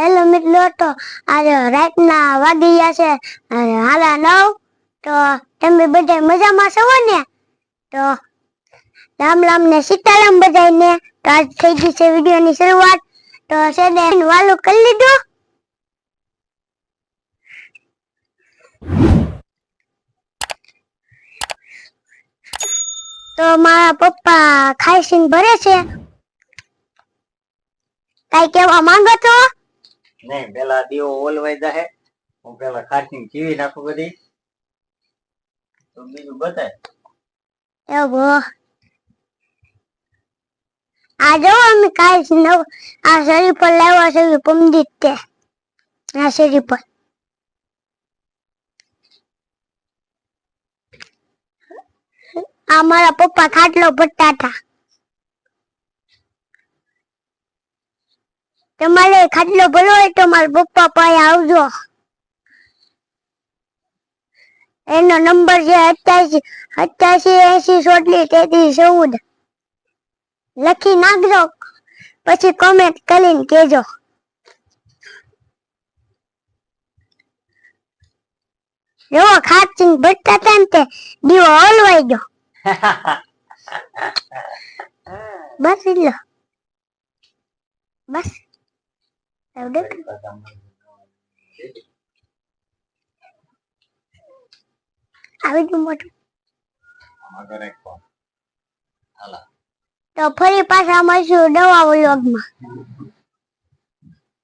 Hello મિત્રો તો આજે રાતના વાગી ગયા છે હાલા નવ. તો તમે બધા મજામાં છો ને? તો રામ રામ ને સીતારામ બધાને તો આજ થઈ ગઈ છે વિડીયોની શરૂઆત. તો છે ને વાલું કરી લીધું. તો મારા પપ્પા ખાઈસીને ભરે છે. કઈ કેવા માંગો છો? નહીં, પેલા દીવો ઓલવાઈ જાહે. હું પેલા ખાટી જીવી નાખું બધી. તો બીજું બતાય. એવો આ જો અમે કાલ નવ આ શરીર પર લાવ્યા છે પમદીત તે. આ શરીર પર. આ મારા પપ્પા ખાટલો ભરતા હતા. તમારે ખાટલો ભરવો હોય તો મારા પપ્પા પાસે આવજો. એનો નંબર છે અઠ્યાસી અઠ્યાસી એસી સોટલી તેત્રીસ ચૌદ. લખી નાખજો પછી કોમેન્ટ કરીને કેજો જો ખાચીને ભરતા હતા ને તે દીવો હલવાઈ ગયો. બસ એટલો. બસ. એવડે આવી ગયું મોટું તો ફરી પાછા મળશું નવા વ્લોગમાં